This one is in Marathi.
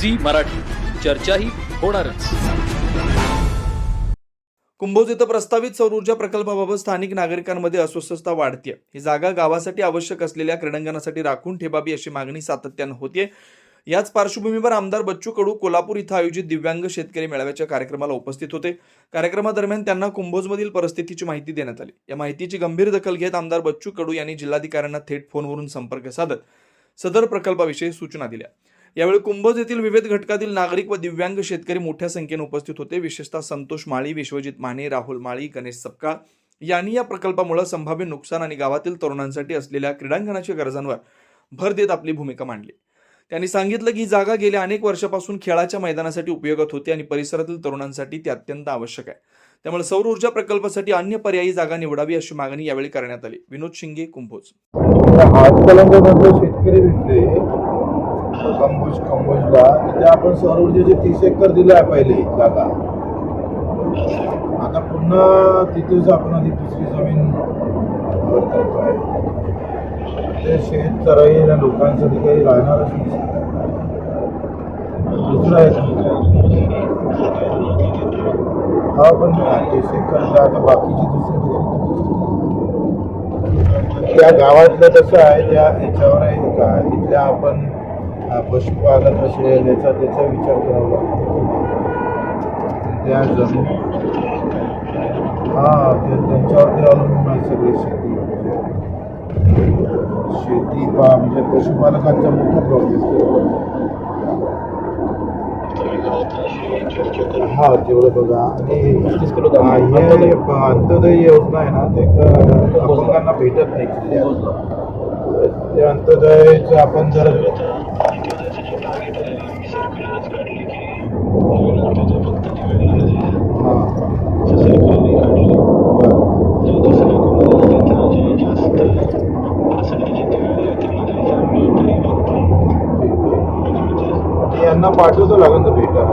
झी मराठी. चर्चाही होणारच. कुंभोज इथं प्रस्तावित सौर ऊर्जा प्रकल्पाबाबत स्थानिक नागरिकांमध्ये अस्वस्थता वाढते ही जागा गावासाठी आवश्यक असलेल्या क्रीडांगणासाठी राखून ठेवावी अशी मागणी सातत्यानं होतीये. याच पार्श्वभूमीवर आमदार बच्चू कडू कोल्हापूर इथं आयोजित दिव्यांग शेतकरी मेळाव्याच्या कार्यक्रमाला उपस्थित होते. कार्यक्रमादरम्यान त्यांना कुंभोजमधील परिस्थितीची माहिती देण्यात आली. या माहितीची गंभीर दखल घेत आमदार बच्चू कडू यांनी जिल्हाधिकाऱ्यांना थेट फोनवरून संपर्क साधत सदर प्रकल्पाविषयी सूचना दिल्या. यावेळी कुंभोज येथील विविध घटकातील नागरिक व दिव्यांग शेतकरी मोठ्या संख्येने उपस्थित होते. विशेषतः संतोष माळी विश्वजित माने राहुल माळी गणेश सपकाळ यांनी या प्रकल्पामुळे संभाव्य नुकसान आणि गावातील तरुणांसाठी असलेल्या क्रीडांगणाच्या गरजांवर भर देत आपली भूमिका मांडली. त्यांनी सांगितलं की ही जागा गेल्या अनेक वर्षापासून खेळाच्या मैदानासाठी उपयोगात होती आणि परिसरातील तरुणांसाठी ती अत्यंत आवश्यक आहे. त्यामुळे सौर ऊर्जा प्रकल्पासाठी अन्य पर्यायी जागा निवडावी अशी मागणी यावेळी करण्यात आली. विनोद शिंगे कुंभोज. कंबोज कंबोजला तिथे आपण सौर ऊर्जेचे तीस एकर दिलं आहे पहिले जागा. आता पुन्हा तिथेच आपण आधी दुसरी जमीन ते शेत चराई या लोकांसाठी काही राहणारच नाही. दुसरं आहे हा पण तीस एकर आता बाकीची दुसरी त्या गावातलं कसं आहे त्या याच्यावर आहे का? तिथल्या आपण अ, पशुपालक असेल याचा त्याचा विचार करावा. लागतो त्या जमीन हा ते त्यांच्यावरती अवलंबून आहे सगळी शेती. शेती पा म्हणजे पशुपालकांचा मोठा प्रॉब्लेम हा तेवढं बघा. आणि हा, हे अंत्योदय. योजना आहे ना ते क- अपंगांना भेटत नाही. ते अंत्योदयचं आपण जर ਨਾ ਪਾਰਟੀ ਤੋਂ ਲਗਨ ਤੋਂ ਬੇਟਾ